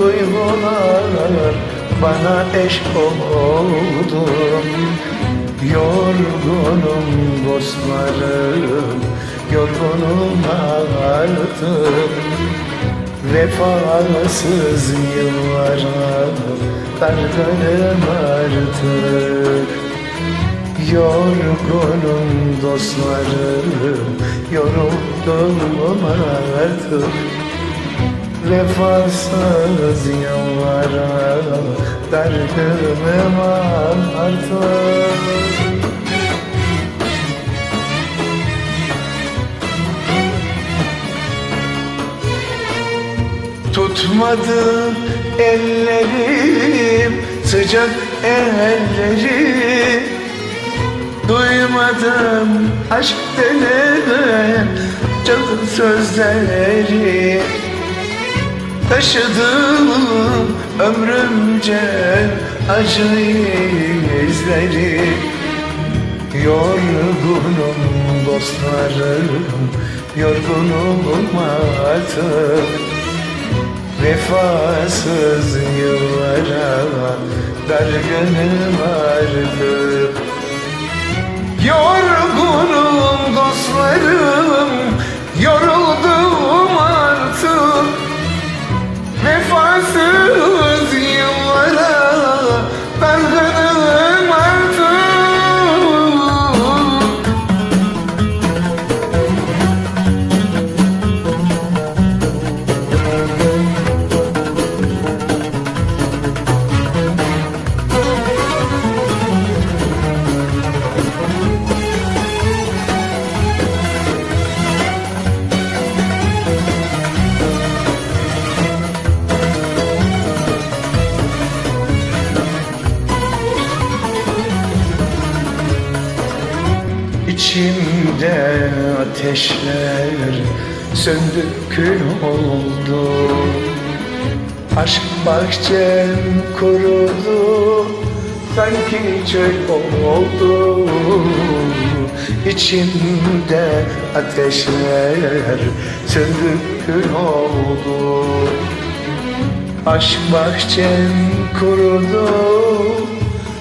duygular bana eş oldu. Yorgunum dostlarım, yorgunum artık. Vefasız yıllara dargınım artık. Yorgunum dostlarım, yoruldum artık Vefasız yıllara dargınım artık. Tutmadı ellerim sıcak elleri Duymadım aşk denen can sözleri Taşıdım ömrümce acı izleri. Yorgunum dostlarım, yorgunum artık Vefasız yıllara dargınım artık Yorgunum dostlarım, İçimde ateşler söndü kül oldu. Aşk bahçem kurudu sanki çöl oldu. İçimde ateşler söndü kül oldu. Aşk bahçem kurudu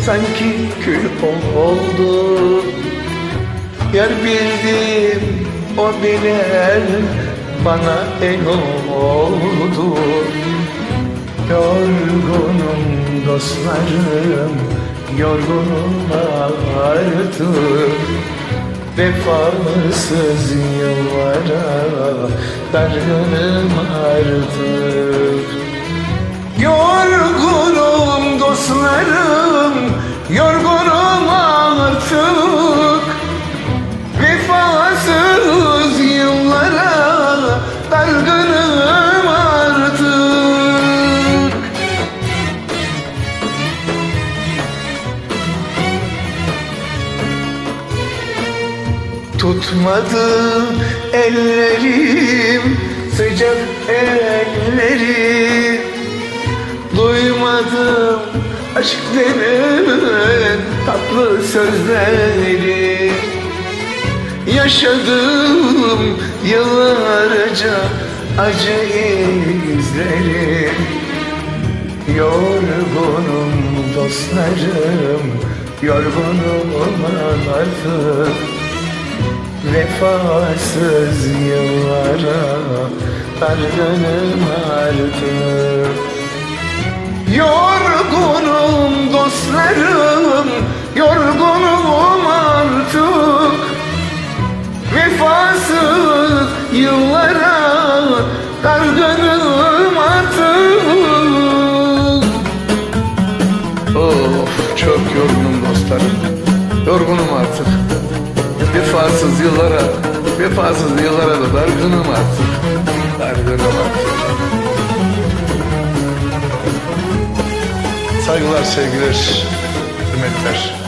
sanki kül oldu Yar bildim o bilen bana el oldu. Yorgunum dostlarım, yorgunum artık. Vefasız yıllara dargınım artık Tutmadı ellerim sıcak elleri Duymadım aşk denen tatlı sözleri. Yaşadım yıllarca acı izleri Yorgunum dostlarım, yorgunum artık Vefasız yıllara dargınım artık Yorgunum dostlarım, yorgunum artık Vefasız yıllara dargınım artık Of çok yorgunum dostlarım. Yorgunum artık vefasız yıllara, vefasız yıllara da dargınım artık. Dargınım artık. Saygılar, sevgiler, hürmetler.